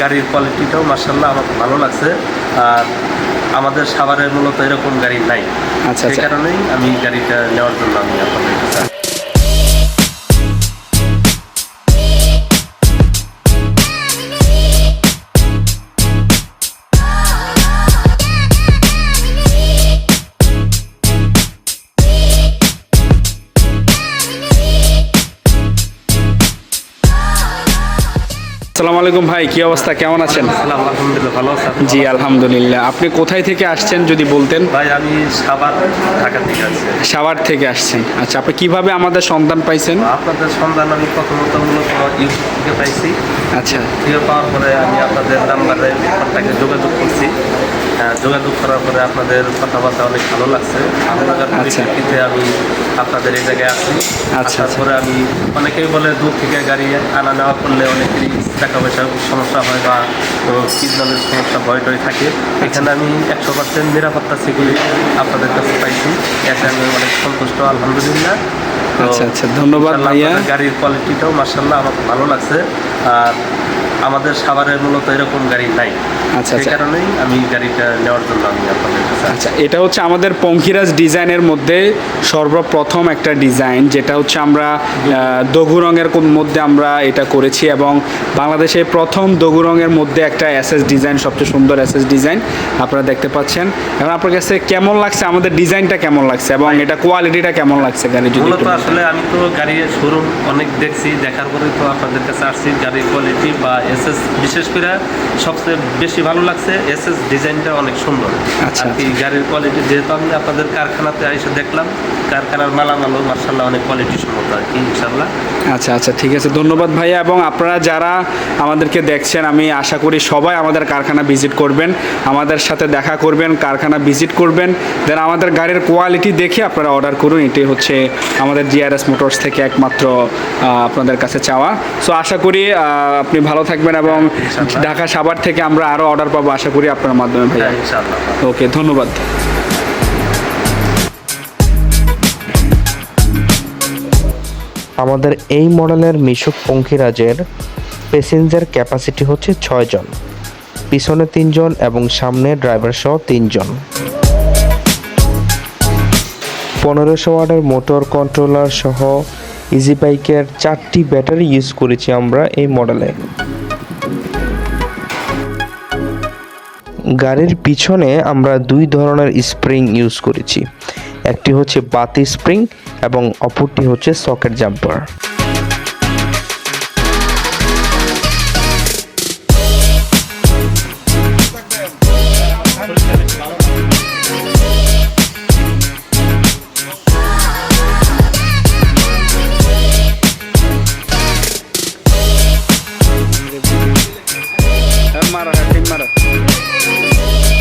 গাড়ির কোয়ালিটিটাও মার্শাল্লাহ আমার ভালো লাগছে আর আমাদের সাভারের মূলত এরকম গাড়ি নাই। আচ্ছা, সেই আচ্ছা। কারণেই আমি গাড়িটা নেওয়ার জন্য আমি আপনাদের আসসালামু আলাইকুম ভাই কি অবস্থা? কেমন আছেন? আলহামদুলিল্লাহ ভালো আছেন জি আলহামদুলিল্লাহ। আপনি কোথায় থেকে আসছেন যদি বলতেন? ভাই আমি সাভার ঢাকা থেকে আসছি। সাভার থেকে আসছেন। আচ্ছা আপনি কীভাবে আমাদের সন্ধান পাইছেন? আপনাদের সন্ধান আমি প্রথমত মূলত থেকে পাইছি আচ্ছা। পাওয়ার পরে আমি আপনাদের নাম্বারে কন্ট্যাক্টে যোগাযোগ করছি। যোগাযোগ করার পরে আপনাদের কথাবার্তা অনেক ভালো লাগছে। আপনাদের আচ্ছা। পরিপ্রেক্ষিতে আমি আপনাদের এই জায়গায় আসি আচ্ছা, তারপরে আমি অনেকেই বলে দূর থেকে গাড়ি আনা নেওয়া করলে অনেকেরই টাকা পয়সার সমস্যা হয় বা সিজনালের সমস্যা ভয় টয় থাকে। এখানে আমি একশো পার্সেন্ট নিরাপত্তা সিকিউরিটি আপনাদের কাছে পাইছি। এতে আমি অনেক সন্তুষ্ট আলহামদুলিল্লাহ। আচ্ছা আচ্ছা ধন্যবাদ ভাইয়া। গাড়ির কোয়ালিটিটাও মার্শাল্লাহ আমার ভালো লাগছে। আর আমাদের সাভারের মূলত এরকম গাড়ি নাই। আচ্ছা, সেই আচ্ছা। কারণেই আমি গাড়িটা নেওয়ার জন্য আমি আপনাদের আচ্ছা এটা হচ্ছে আমাদের পঙ্কিরাজ ডিজাইনের মধ্যে সর্বপ্রথম একটা ডিজাইন যেটা হচ্ছে আমরা দঘু রঙের মধ্যে আমরা এটা করেছি এবং বাংলাদেশে প্রথম দঘু রঙের মধ্যে একটা এসএস ডিজাইন সবচেয়ে সুন্দর এসএস ডিজাইন আপনারা দেখতে পাচ্ছেন। এবং আপনার কাছে কেমন লাগছে? আমাদের ডিজাইনটা কেমন লাগছে এবং এটা কোয়ালিটিটা কেমন লাগছে গাড়ি যদি আসলে আমি তো গাড়ির শোরুম অনেক দেখছি দেখার পরে তো আপনাদের কাছে আসছি গাড়ির কোয়ালিটি বা এসএস বিশেষ করে সবচেয়ে বেশি ভালো লাগছে এসএস ডিজাইনটা অনেক সুন্দর। আচ্ছা, আর কি গাড়ির কোয়ালিটি যেহেতু আমি আপনাদের কারখানাতে এসে দেখলাম কারখানার মালামালও মার্শাল্লাহ অনেক কোয়ালিটি সম্মত আর কি ইনশাল্লাহ আচ্ছা আচ্ছা ঠিক আছে ধন্যবাদ ভাইয়া। এবং আপনারা যারা আমাদেরকে দেখছেন আমি আশা করি সবাই আমাদের কারখানা ভিজিট করবেন আমাদের সাথে দেখা করবেন কারখানা ভিজিট করবেন দেন আমাদের গাড়ির কোয়ালিটি দেখে আপনারা অর্ডার করুন। এটি হচ্ছে আমাদের জিআরএস মোটরস থেকে একমাত্র আপনাদের কাছে চাওয়া। সো আশা করি আপনি ভালো থাকবেন। এবং ঢাকা সাভার থেকে আমরা আরও অর্ডার পাবো আশা করি আপনার মাধ্যমে ভাইয়া। ওকে ধন্যবাদ। আমাদের এই মডেলের মিশুক পঙ্খিরাজের প্যাসেঞ্জার ক্যাপাসিটি হচ্ছে ছয়জন। পিছনে তিনজন এবং সামনে ড্রাইভার সহ তিনজন। পনেরোশো ওয়াটের মোটর কন্ট্রোলার সহ ইজি বাইকের চারটি ব্যাটারি ইউজ করেছি আমরা এই মডেলে গাড়ির পিছনে আমরা দুই ধরনের স্প্রিং ইউজ করেছি। একটি হচ্ছে বাতি স্প্রিং এবং অপরটি হচ্ছে সকেট জাম্পার। মারা মারা। Thank you.